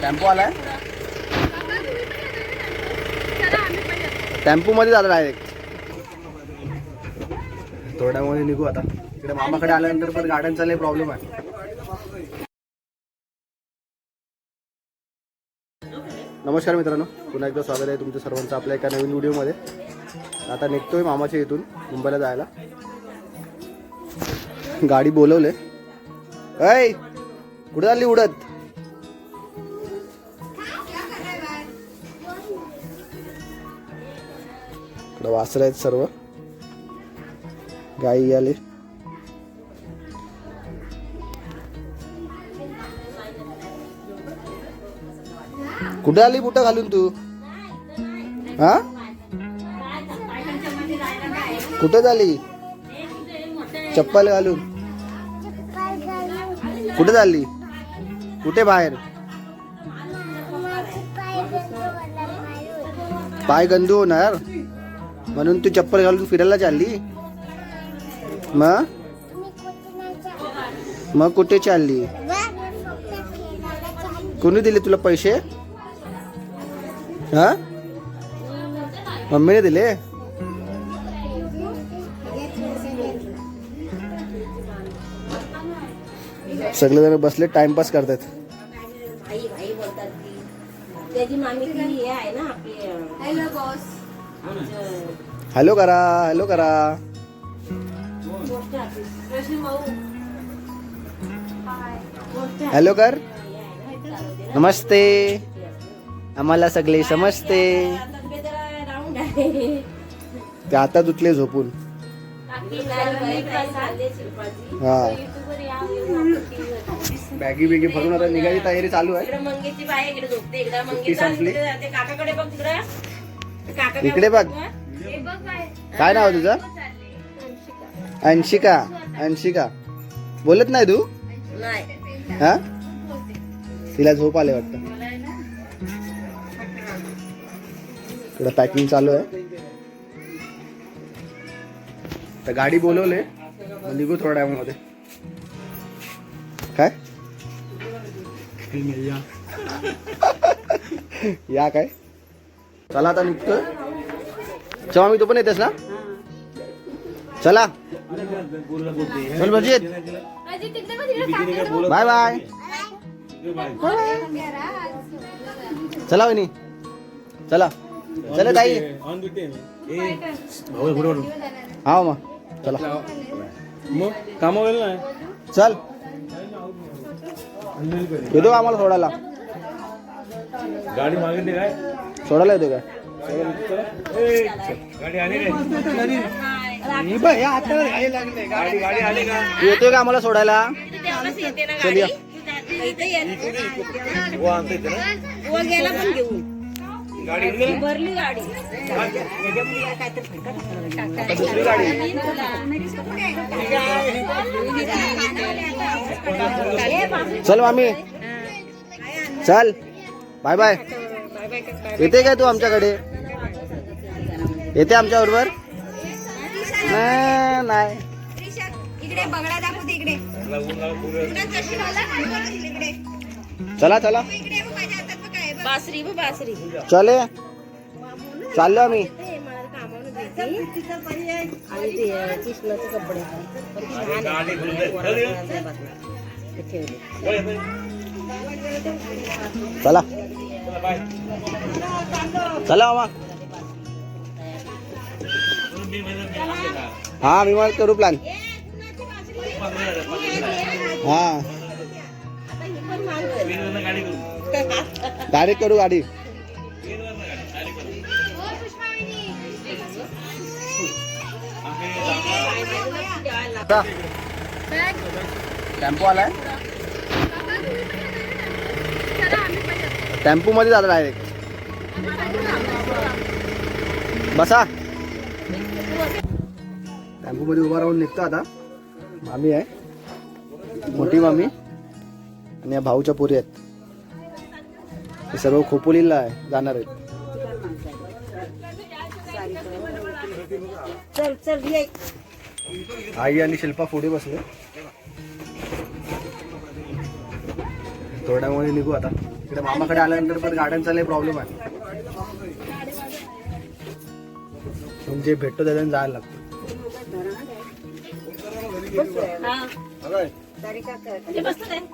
Tempo आलाय? Tempo मध्ये झालं डायरेक्ट थोड्यामध्ये निघू आता. तिकडे मामाकडे आल्यानंतर पण गाड्यांचा लय प्रॉब्लेम आहे. नमस्कार मित्रांनो. पुन्हा एकदा स्वागत आहे तुमच्या सर्वांचं आपल्या एका नवीन व्हिडिओमध्ये. आता निघतोय मामाच्या इथून मुंबईला जायला. गाडी बोलवले ऐ! कुठे चालली उडत? इकडं वासर आहेत सर्व. गाई आली. कुठे आली बुट घालून तू? हा? कुठे झाली? चप्पल घालून. कुठे झाली? कुठे बाहेर? पाय गंदू होणार. म्हणून तू चप्पल घालून फिरायला चालली? मग मग कुठे चालली? कोणी दिले तुला पैसे? हा? मम्मीने दिले? सगळे जण बसले टाइमपास करतात आई भाई बोलतात ती त्याची मामी ती आहे ना आपली हॅलो बॉस हॅलो करा हॅलो करा हॅलो कर नमस्ते. आम्हाला सगळे समजते. ते आता दुतले झोपून. हा. बॅगी बिगी भरून आता निघायची तयारी चालू आहे. इकडे मंगेची इकडे झोपते इकडे संपली. तिकडे जाते. काकाकडे बघ तिकडे. काका काय इकडे बघ. हा? काय नाव आहे तुझं? अंशिका. अंशिका. बोलत नाही तू? नाही. हा? तिला झोप आले वाटतं. थोडं पॅकिंग चालू आहे. तर गाडी बोलवले. मग निघू थोड्या मध्ये या. काय? चला आता निघतोय. चव्हा मी तो पण येतेस ना? चला. चल बजेत बाय बाय. चला वहिनी. चला. चला ताई. हा मग. चला. मग कामावर नाही चल. येतो का आम्हाला सोडायला? गाडी मागितली काय? सोडायला येतो काय? येतोय का आम्हाला सोडायला? तेवढंच येते ना चल गाडी. या. इथं येत आणता येते ना व गेला पण घेऊन. गाडी येऊन गेली? भरली गाडी. याच्यामध्ये काहीतरी फटका टाकला. दुसरी गाडी. चल मामी. चल. बाय बाय येते काय तू आमच्याकडे? येते आमच्या बरोबर? नाही. चला चला इकडे बघ, माझ्या हातात बघ काय आहे बघ. बासरी. ब बासरी चले. चाललो आम्ही. कृष्णाचे कपडे. ठेवले चला. चला मामा. हा मी मला करू प्लॅन हा. गाडी करू डायरेक्ट करू गाडी टेम्पो आलाय? टेम्पो मध्ये जाता डायरेक्ट बसा. टेम्पो मध्ये उभा राहून निघतो आता. मामी आहे. मोठी मामी. आणि या भाऊच्या पुरी आहेत. हे सर्व खोपोलीला आहे. जाणार आहेत. आई आणि शिल्पा पुढे बसले. थोड्यामुळे निघू आता. इकडे मामाकडे आल्यानंतर पण गाड्यांचा लय प्रॉब्लेम आहे. म्हणजे भेटतो त्याच्याने जायला लागतो. ते बसलं काय?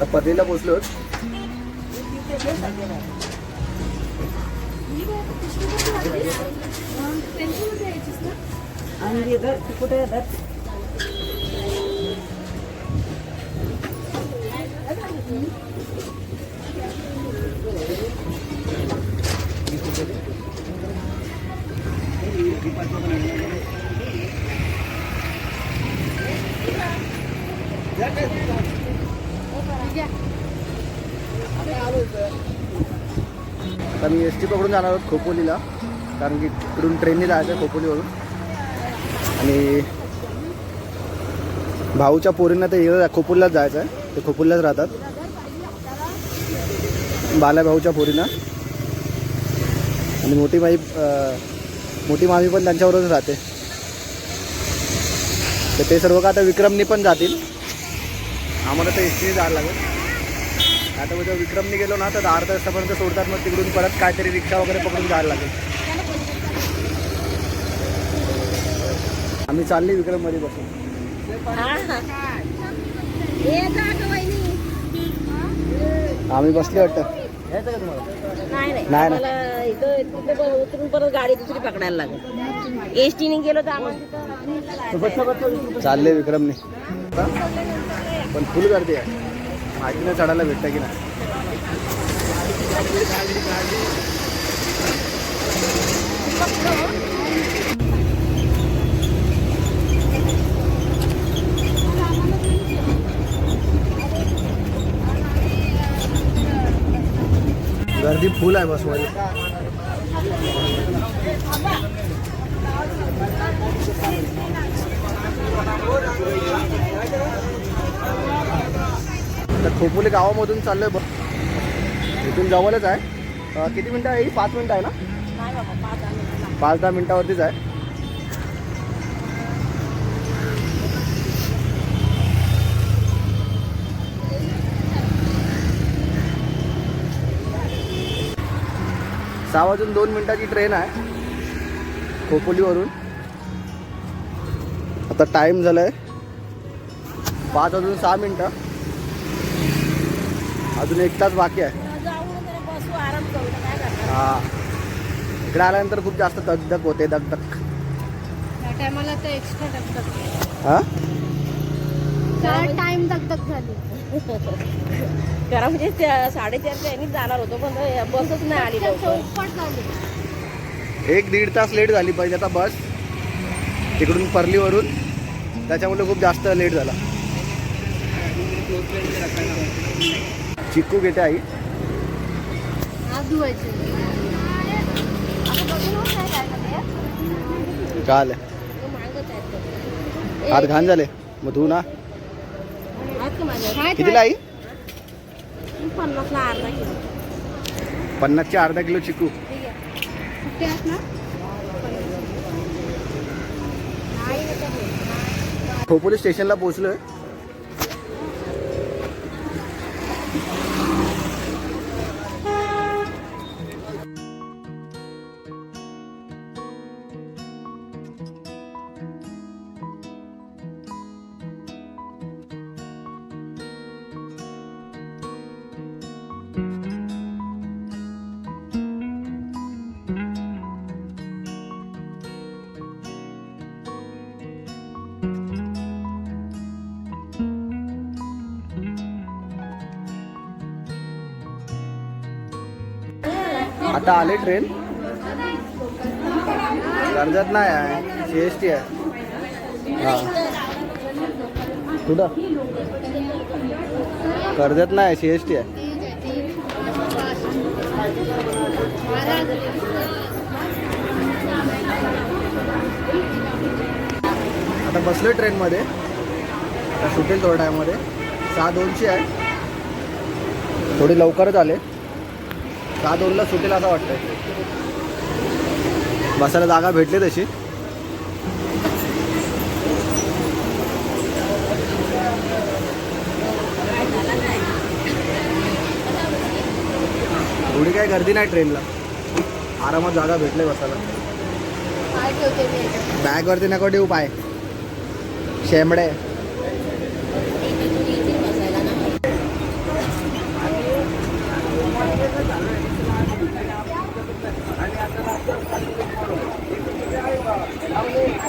ते बसलं का म्हणलं निघाला आता टेम्पो आता तर मी एस टी पकडून जाणार आहोत खोपोलीला. कारण की इकडून ट्रेनने जायचं आहे खोपोलीवरून. आणि भाऊच्या पोरींना ते इकडं खोपोलीलाच जायचं आहे ते खोपोलीलाच राहतात. बाल्या भाऊच्या पोरींना. आणि मोठी माई मोठी मामी पण त्यांच्यावरच राहते. तर ते सर्व का आता विक्रमनी पण जातील. आम्हाला तर एस टीने जायला लागेल. आता उद्या विक्रमने गेलो ना तर अर्धा तासापर्यंत सोडतात मग तिकडून परत काहीतरी रिक्षा वगैरे पकडून जायला लागेल. आम्ही चालली विक्रममध्ये बसून. हा. आम्ही बसले वाटतं. नाही नाही. नाही. आम्हाला इथं तिथे पण उतरून परत गाडी दुसरी पकडायला लागेल. एस टीने गेलो तर आम्हाला चालले विक्रमने. पण फुल गर्दी आहे. माहितीनं चढायला भेटतं की नाही? गर्दी फुल आहे बसमध्ये तर खोपोली गावामधून चाललोय बघ. इथून जवळच आहे. किती मिनटं आहे? ही? पाच मिनटं आहे ना? पाच दहा मिनटावरतीच आहे. सहा वाजून दोन मिनिटाची ट्रेन आहे खोपोलीवरून. आता टाइम झालाय पाच वाजून सहा मिनटं. अजून एक तास बाकी आहे. हा. इकडे आल्यानंतर खूप जास्त दगदग होते दगदग त्या टायमाला तर एक्स्ट्रा दगदग हा? टाइम दगदग झाली. करा म्हणजे साडेचारच्या यांनी जाणार होतो पण ते बसच नाही आली लवकर. एक दीड तास लेट झाली पाहिजे आता बस. तिकडून परलीवरून. त्याच्यामुळे खूप जास्त लेट झाला. चिक्कू घेते आई. का धुवायचे काल हात घाण झाले. मग धू ना. कितीला आई? पन्नासच्या अर्धा किलो पन्नासचे अर्धा किलो चिक्कू. खोपोली स्टेशनला पोहोचलोय. आता आले ट्रेन कर्जत नाही आहे सी एस टी आहे. हा. कुठं? कर्जत नाही सी एस टी आहे. आता बसलो ट्रेनमध्ये आता सुटेल थोड्या टायमध्ये सहा दोनशे आहे. थोडी लवकरच आले. सहा दोनला सुटेल असं वाटतंय. बसायला जागा भेटली तशी. थोडी काही गर्दी नाही ट्रेनला. आरामात जागा भेटले बसायला. काय? बॅगवरती नको ठेवू पाय. शेंबडे. Thank you.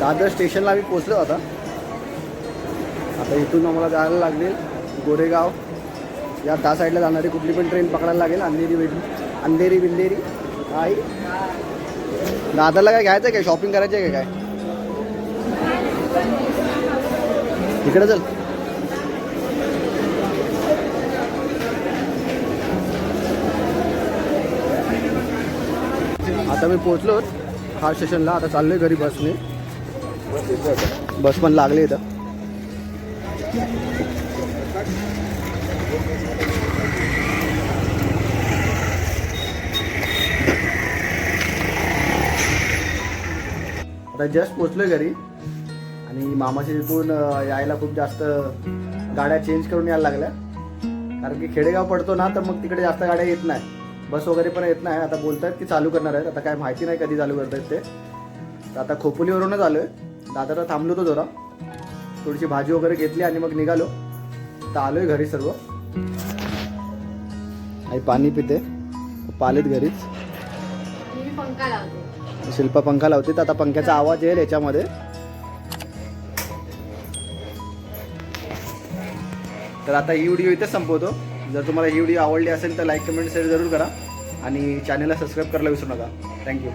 दादर स्टेशनला आम्ही पोचलो आता. आता इथून आम्हाला जायला लागेल गोरेगाव. या त्या साईडला जाणारी कुठली पण ट्रेन पकडायला लागेल अंधेरी वेगळी अंधेरी बिंदेरी आई. दादरला काय घ्यायचं आहे काय? शॉपिंग करायची आहे का काय? इकडे चल. आता मी पोचलो हा स्टेशनला आता चाललोय घरी बसने. बस पण लागली इथं. आता जस्ट पोचलोय घरी. आणि मामाच्या तिथून यायला खूप जास्त गाड्या चेंज करून यायला लागल्या. कारण की खेडेगाव पडतो ना तर मग तिकडे जास्त गाड्या येत नाही. बस वगैरे पण येत नाही. आता बोलतायत की चालू करणार आहेत. आता काय माहिती नाही कधी चालू करतायत ते. तर आता खोपोलीवरूनच आलोय. दादाला थांबलो होतो जरा. थोडीशी भाजी वगैरे घेतली आणि मग निघालो. तर आलोय घरी सर्व. आई पाणी पिते. पालेत घरीच. पंखा लावते शिल्पा पंखा लावते. तर आता पंख्याचा आवाज येईल याच्यामध्ये. तर आता ही व्हिडिओ इथेच संपवतो. जर तुम्हाला ही व्हिडिओ आवडली असेल तर लाईक कमेंट शेअर जरूर करा. आणि चॅनलला सबस्क्राईब करायला विसरू नका. थँक्यू